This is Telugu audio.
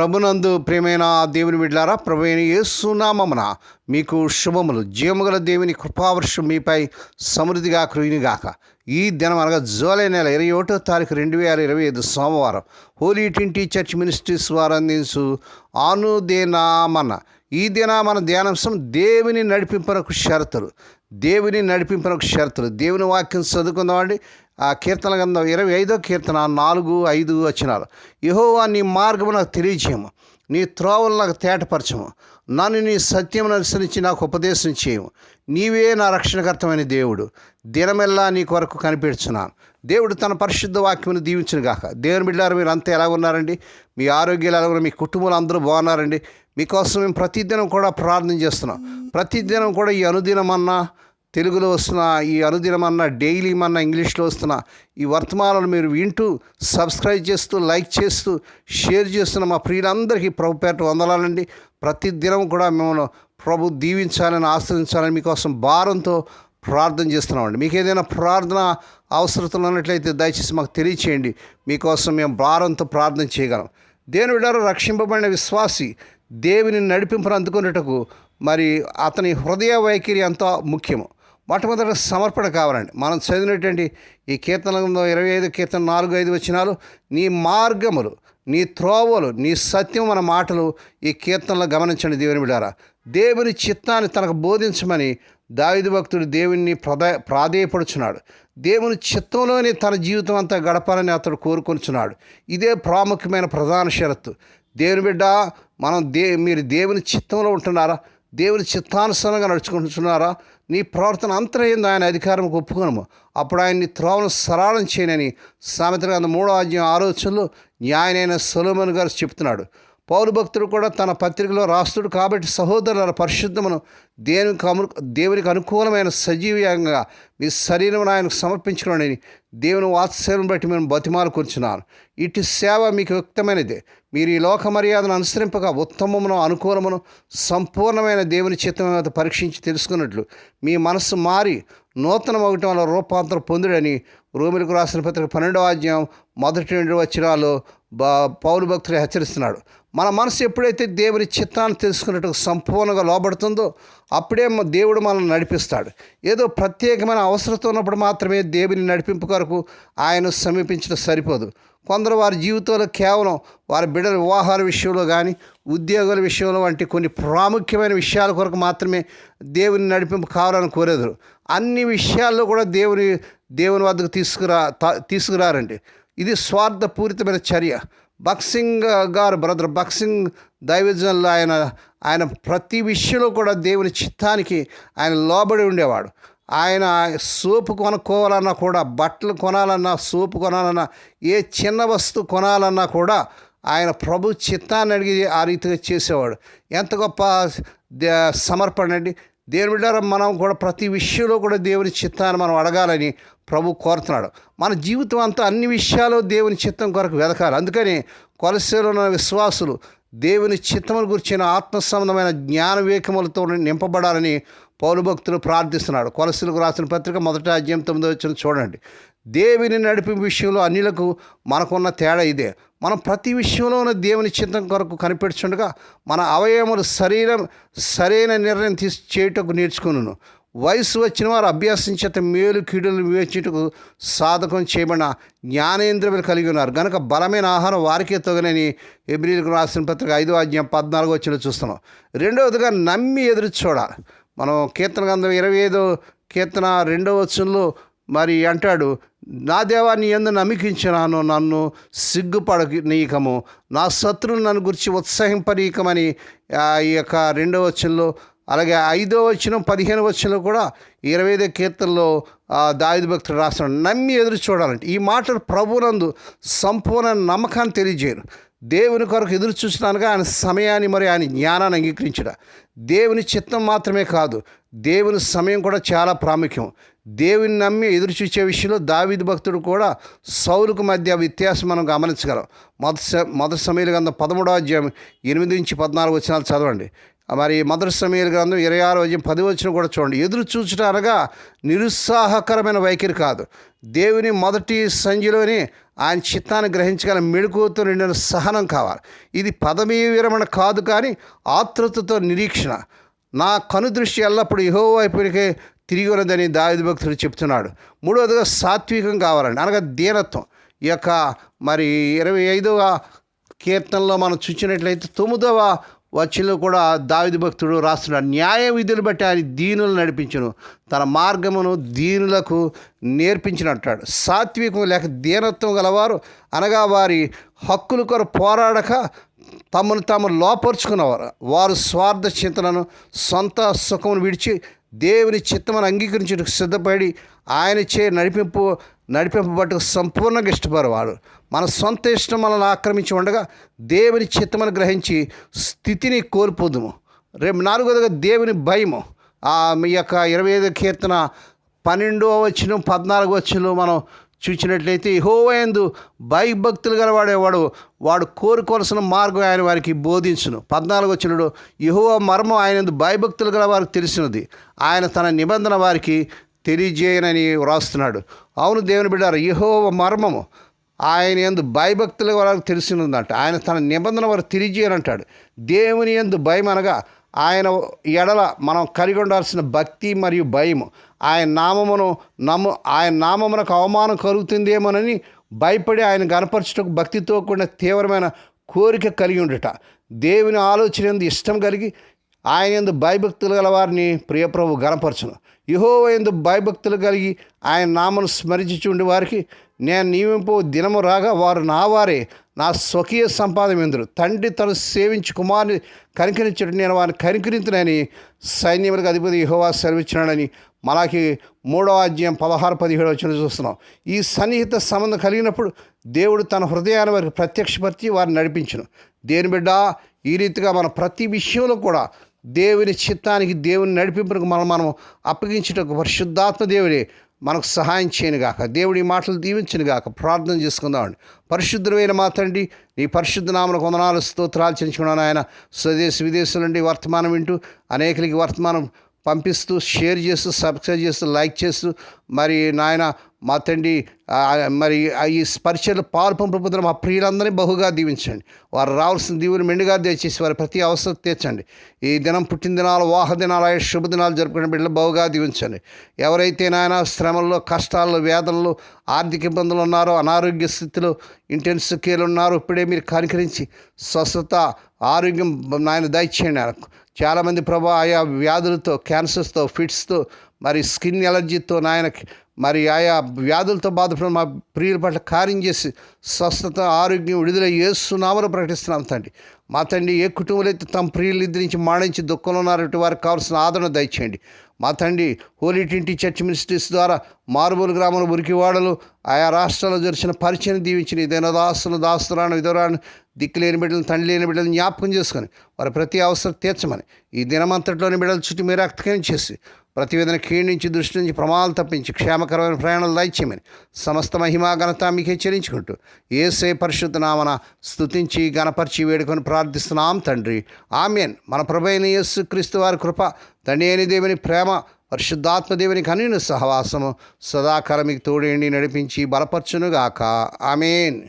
ప్రభునందు ప్రేమైన దేవుని విడ్లారా ప్రభు ఏసునామమున యేసునామమున మీకు శుభములు. జీవముగల దేవుని కృపావర్షం మీపై సమృద్ధిగా కృయినిగాక. ఈ దినం అనగా జూలై నెల ఇరవై ఒకటో తారీఖు రెండు వేల ఇరవై ఐదు సోమవారం హోలీ ట్వంటీ చర్చ్ మినిస్ట్రీస్ వారు అందించు ఆనుదేనామన ఈ దిన మన ధ్యానాంశం దేవుని నడిపింపనకు షరతులు. దేవుని నడిపింపనకు షరతులు. దేవుని వాక్యం చదువుకుందామండి. ఆ కీర్తన గంధం ఇరవై ఐదో కీర్తన నాలుగు ఐదు వచ్చినారు యహోవా నీ మార్గము నాకు తెలియజేయము. నీ త్రోవలు నాకు తేటపరచము. నన్ను నీ సత్యం అనుసరించి నాకు ఉపదేశం చేయము. నీవే నా రక్షణకర్తమైన దేవుడు. దినమెల్లా నీ కొరకు కనిపెడుచున్నాను. దేవుడు తన పరిశుద్ధ వాక్యమును దీవించును గాక దేవుని బిడ్డారు మీరు అంతా ఎలా ఉన్నారండి? మీ ఆరోగ్యాలు ఎలా ఉన్నారు? మీ కుటుంబాలు అందరూ బాగున్నారండి? మీకోసం మేము ప్రతిదినం కూడా ప్రార్థన చేస్తున్నాం. ప్రతిదినం కూడా ఈ అనుదినమన్నా తెలుగులో వస్తున్న ఈ అనుదినమన్నా డైలీ అన్న ఇంగ్లీష్లో వస్తున్న ఈ వర్తమానాలు మీరు వింటూ సబ్స్క్రైబ్ చేస్తూ లైక్ చేస్తూ షేర్ చేస్తున్న మా ప్రియులందరికీ ప్రభు పేట వందలాలండి ప్రతిదినం కూడా మేము ప్రభు దీవించాలని ఆశ్రయించాలని మీకోసం భారంతో ప్రార్థన చేస్తున్నామండి. మీకు ఏదైనా ప్రార్థన అవసరతలు ఉన్నట్లయితే దయచేసి మాకు తెలియచేయండి. మీకోసం మేము భారంతో ప్రార్థన చేయగలం. దేని విడారు రక్షింపబడిన విశ్వాసి దేవుని నడిపింపును అందుకునేటకు మరి అతని హృదయ వైఖరి ఎంతో ముఖ్యము. మొట్టమొదట సమర్పణ కావాలండి. మనం చదివినటువంటి ఈ కీర్తన ఇరవై ఐదు కీర్తన నాలుగు ఐదు వచ్చినాలు నీ మార్గములు నీ త్రోవలు నీ సత్యం మన మాటలు ఈ కీర్తనలో గమనించండి దేవుని బిడారా దేవుని చిత్తాన్ని తనకు బోధించమని దావిది భక్తుడు దేవుణ్ణి ప్రదా ప్రాధేయపడుచున్నాడు. దేవుని చిత్తంలోనే తన జీవితం అంతా గడపాలని అతడు కోరుకొనుచున్నాడు. ఇదే ప్రాముఖ్యమైన ప్రధాన షరత్తు. దేవుని బిడ్డ మనం దే మీరు దేవుని చిత్తంలో ఉంటున్నారా? దేవుని చిత్తానుసారంగా నడుచుకుంటున్నారా? నీ ప్రవర్తన అంతరైంది ఆయన అధికారం ఒప్పుకోనము. అప్పుడు ఆయన్ని త్రోవను సరళం చేయనని సామెతగా మూడో అధ్యాయం ఆలోచనలు న్యాయనైన సొలోమన్ గారు చెప్తున్నాడు. పౌరు భక్తుడు కూడా తన పత్రికలో రాస్తుడు కాబట్టి సహోదరుల పరిశుద్ధమును దేవునికి అను దేవునికి అనుకూలమైన సజీవంగా మీ శరీరం ఆయనకు సమర్పించుకోండి దేవుని వాత్సల్యం బట్టి మేము బతిమాలు కూర్చున్నాను ఇటు సేవ మీకు వ్యక్తమైనదే. మీరు ఈ లోక మర్యాదను అనుసరింపగా ఉత్తమమును అనుకూలమును సంపూర్ణమైన దేవుని చిత్తమైన పరీక్షించి తెలుసుకున్నట్లు మీ మనస్సు మారి నూతనం ఒకటి వల్ల రూపాంతరం పొందుడని రోమిలకు రాసిన పత్రిక పన్నెండవ అధ్యాయం మొదటి రెండు వచ్చినాలు బా పౌరు భక్తులు హెచ్చరిస్తున్నాడు. మన మనసు ఎప్పుడైతే దేవుని చిత్తాన్ని తెలుసుకున్నట్టు సంపూర్ణంగా లోబడుతుందో అప్పుడే దేవుడు మనల్ని నడిపిస్తాడు. ఏదో ప్రత్యేకమైన అవసరత ఉన్నప్పుడు మాత్రమే దేవుని నడిపింపు కొరకు ఆయన సమీపించడం సరిపోదు. కొందరు వారి జీవితంలో కేవలం వారి బిడ్డల వివాహాల విషయంలో కానీ ఉద్యోగాల విషయంలో వంటి కొన్ని ప్రాముఖ్యమైన విషయాల కొరకు మాత్రమే దేవుని నడిపింపు కావాలని కోరేదారు. అన్ని విషయాల్లో కూడా దేవుని దేవుని వద్దకు తీసుకురా తా- తీసుకురారండి. ఇది స్వార్థపూరితమైన చర్య. బక్సింగ్ గారు బ్రదర్ బక్సింగ్ దైవజన్లో ఆయన ఆయన ప్రతి విషయంలో కూడా దేవుని చిత్తానికి ఆయన లోబడి ఉండేవాడు. ఆయన సోపు కొనుక్కోవాలన్నా కూడా బట్టలు కొనాలన్నా సోపు కొనాలన్నా ఏ చిన్న వస్తువు కొనాలన్నా కూడా ఆయన ప్రభు చిత్తాన్ని అడిగి ఆ రీతిగా చేసేవాడు. ఎంత గొప్ప దే- సమర్పణ అండి. దేవుని మనం కూడా ప్రతి విషయంలో కూడా దేవుని చిత్తాన్ని మనం అడగాలని ప్రభు కోరుతున్నాడు. మన జీవితం అంతా అన్ని విషయాలు దేవుని చిత్తం కొరకు వెదకాలి. అందుకని కొలసేలో ఉన్న విశ్వాసులు దేవుని చిత్తమును గురించిన ఆత్మ సంబంధమైన జ్ఞాన వివేకములతో నింపబడాలని పౌరు భక్తులు ప్రార్థిస్తున్నాడు. కొలసలకు రాసిన పత్రిక మొదటి అధ్యాయం తొమ్మిదో వచ్చిన చూడండి. దేవుని నడిపి విషయంలో అన్నిలకు మనకున్న తేడా ఇదే. మనం ప్రతి విషయంలోనూ దేవుని చిత్తం కొరకు కనిపెడుచుండగా మన అవయవములు శరీరం సరైన నిర్ణయం తీసి చేయుటకు నేర్చుకును వయసు వచ్చిన వారు అభ్యాసించేత మేలు కీడులను వివేచించుటకు సాధకం చేయబడిన జ్ఞానేంద్రియములు కలిగి ఉన్నారు. కనుక బలమైన ఆహారం వారికే తొగనని ఎబ్రిలకు రాసిన పత్రిక ఐదో అధ్యాయం పద్నాలుగో వచ్చిన చూస్తున్నాం. రెండవదిగా నమ్మి ఎదురు చూడ. మనం కీర్తన గ్రంథం ఇరవై ఐదో కీర్తన రెండవ వచనంలో మరి అంటాడు నా దేవాన్ని ఎందు నమ్మికించినాను నన్ను సిగ్గుపడనీయకము. నా శత్రువులు నన్ను గురించి ఉత్సాహింపనీయకమని. ఈ యొక్క రెండవ వచనంలో అలాగే ఐదో వచనం పదిహేను వచనంలో కూడా ఇరవై ఐదో కీర్తనలో దావిద భక్తుడు రాస్తున్నాడు. నమ్మి ఎదురు చూడాలంటే ఈ మాటలు ప్రభునందు సంపూర్ణ నమ్మకాన్ని తెలియజేయరు దేవుని కొరకు ఎదురు చూసినానుగా ఆయన సమయాన్ని మరి ఆయన జ్ఞానాన్ని అంగీకరించడం. దేవుని చిత్తం మాత్రమే కాదు దేవుని సమయం కూడా చాలా ప్రాముఖ్యం. దేవుని నమ్మి ఎదురు చూసే విషయంలో దావిది భక్తుడు కూడా సౌలుకు మధ్య వ్యత్యాసం మనం గమనించగలం. మొదటి మొదటి సమయంలో గంధం పదమూడవ అధ్యాయం ఎనిమిది నుంచి పద్నాలుగు వచ్చినాలు చదవండి. మరి మొదటి సమయాల గ్రంథం ఇరవై ఆరు వచనం పది వచ్చిన కూడా చూడండి. ఎదురు చూచుట అనగా నిరుత్సాహకరమైన వైఖరి కాదు. దేవుని మొదటి సంధిలోని ఆయన చిత్తాన్ని గ్రహించగల మెడుకుతో నిండిన సహనం కావాలి. ఇది పదవీ విరమణ కాదు కానీ ఆతృతతో నిరీక్షణ. నా కనుదృష్టి ఎల్లప్పుడూ యహో వైపునికే తిరిగి ఉన్నదని దావిద భక్తుడు చెప్తున్నాడు. మూడవదిగా సాత్వికం కావాలండి. అనగా దీనత్వం. ఈ యొక్క మరి ఇరవై ఐదవ కీర్తనలో మనం చూసినట్లయితే తొమ్మిదవ వచ్చిన కూడా దావిది భక్తుడు రాస్తున్నాడు న్యాయ విధులు బట్టి ఆయన దీనులు నడిపించును. తన మార్గమును దీనులకు నేర్పించినట్టాడు సాత్వికం లేక దీనత్వం గలవారు అనగా వారి హక్కుల కొర పోరాడక తమను తాము లోపరుచుకున్నవారు. వారు స్వార్థ చింతనను సొంత సుఖమును విడిచి దేవుని చిత్తమని అంగీకరించుటకు సిద్ధపడి ఆయన చే నడిపింపు నడిపింపబట్టుకు సంపూర్ణంగా ఇష్టపడేవాడు. మన సొంత ఇష్టం మనల్ని ఆక్రమించి ఉండగా దేవుని చిత్తమని గ్రహించి స్థితిని కోల్పోదుము. రేపు నాలుగోదిగా దేవుని భయము. ఆ మీ యొక్క ఇరవై ఐదు కీర్తన పన్నెండో వచ్చిన పద్నాలుగు వచ్చిన మనం చూసినట్లయితే యెహోవాయందు భయభక్తులు గలవాడేవాడు వాడు కోరుకోవాల్సిన మార్గం ఆయన వారికి బోధించును. పద్నాలుగు వచ్చినడు యహోవ మర్మం ఆయనందు భయభక్తులు గల వారికి తెలిసినది. ఆయన తన నిబంధన వారికి తెలియజేయనని వ్రాస్తున్నాడు. అవును దేవుని బిడ్డారు యహోవ మర్మము ఆయన ఎందు భయభక్తుల వారికి తెలిసినదంట. ఆయన తన నిబంధన వారు తెలియజేయనంటాడు. దేవుని ఎందు భయం అనగా ఆయన ఎడల మనం కలిగి ఉండాల్సిన భక్తి మరియు భయము ఆయన నామమును నమ్ము ఆయన నామమునకు అవమానం కలుగుతుందేమోనని భయపడి ఆయన గనపరచుటకు భక్తితో కూడిన తీవ్రమైన కోరిక కలిగి ఉండట. దేవుని ఆలోచన ఎందు ఇష్టం కలిగి ఆయన ఎందు భయభక్తులు గల వారిని ప్రియప్రభు గనపరచును. యహో ఎందు భయభక్తులు కలిగి ఆయన నామను స్మరించుచుండి వారికి నేను నియమింపు దినము రాగా వారు నా వారే నా స్వకీయ సంపాదన తండ్రి తను సేవించి కుమారుని కనికరించడం నేను వారిని కనికరించునని సైన్యములకు అధిపతి యహోవా సెలవిచ్చినాడని మనకి మూడవ అధ్యాయం పదహారు పదిహేడు వచ్చిన చూస్తున్నాం. ఈ సన్నిహిత సంబంధం కలిగినప్పుడు దేవుడు తన హృదయాన్ని వారికి ప్రత్యక్షపరిచి వారిని నడిపించను. దేని బిడ్డ ఈ రీతిగా మన ప్రతి విషయంలో కూడా దేవుని చిత్తానికి దేవుని నడిపింపునకు మనం మనం అప్పగించటకు పరిశుద్ధాత్మ దేవుడే. మనకు సహాయం చేయను గాక. దేవుడి మాటలు దీవించను గాక. ప్రార్థన చేసుకుందామండి. పరిశుద్ధమైన మాత్రండి నీ పరిశుద్ధ నామన వందనాలు స్తోత్రాలు చెల్లించుకున్నాను ఆయన స్వదేశ విదేశాల నుండి వర్తమానం వింటూ అనేకలకి వర్తమానం పంపిస్తూ షేర్ చేస్తూ సబ్స్క్రైబ్ చేస్తూ లైక్ చేస్తూ మరి నాయన మా తండ్రి మరి ఈ స్పర్శలు పాలు పంపుతున్న మా ప్రియులందరినీ బహుగా దీవించండి. వారు రావాల్సిన దీవుని మెండుగా దయచేసి వారి ప్రతి అవసరం తీర్చండి. ఈ దినం పుట్టినదినాలు వాహ దినాలు ఆయా శుభదినాలు జరుపుకునే బిడ్డలు బహుగా దీవించండి. ఎవరైతే నాయన శ్రమల్లో కష్టాల్లో వేదనలు ఆర్థిక ఇబ్బందులు ఉన్నారో అనారోగ్య స్థితిలో ఇంటెన్సివ్ కేర్లు ఉన్నారో ఇప్పుడే మీరు కనికరించి స్వస్థత ఆరోగ్యం నాయన దయచేయండి. చాలామంది ప్రభా ఆయా వ్యాధులతో క్యాన్సర్స్తో ఫిట్స్తో మరి స్కిన్ ఎలర్జీతో నాయనకి మరి ఆయా వ్యాధులతో బాధపడిన మా ప్రియుల పట్ల కార్యం చేసి స్వస్థత ఆరోగ్యం విడుదల చేస్తున్నామని ప్రకటిస్తున్నాం తండ్రి. మా తండ్రి ఏ కుటుంబాలు అయితే తమ ప్రియుల ఇద్దరి నుంచి మాడించి దుఃఖంలో ఉన్నారంటే వారికి కావాల్సిన ఆదరణ దయచేయండి. మా తండ్రి హోలీ ట్వంటీ చర్చ్ మినిస్ట్రీస్ ద్వారా మారుమూల గ్రామంలో ఉరికివాడలు ఆయా రాష్ట్రాల్లో జరిచిన పరిచయం దీవించిన ఇదైనా దాస్తులు దాస్తురాను విధురాను దిక్కులేని బిడ్డలు తండ్రి లేని బిడ్డలను జ్ఞాపకం చేసుకొని వారి ప్రతి అవసరం తీర్చమని ఈ దినమంతట్లోని బిడ్డల చుట్టూ మీరు రక్తకం చేసి ప్రతివేదన క్షీణించి దృష్టి నుంచి ప్రమాదాలు తప్పించి క్షేమకరమైన ప్రయాణాలు దయచేయమని సమస్త మహిమా ఘనత మీకే చెల్లించుకుంటూ ఏసే పరిశుద్ధ నామన స్తుతించి గణపరిచి వేడుకొని ప్రార్థిస్తున్నాం తండ్రి. ఆమెన్. మన ప్రభైన యేసు క్రీస్తు వారి కృప తండ్రి దేవుని ప్రేమ పరిశుద్ధాత్మ దేవుని సహవాసము సదాకాలం మీకు తోడేండి నడిపించి బలపరచునుగాక. ఆమెన్.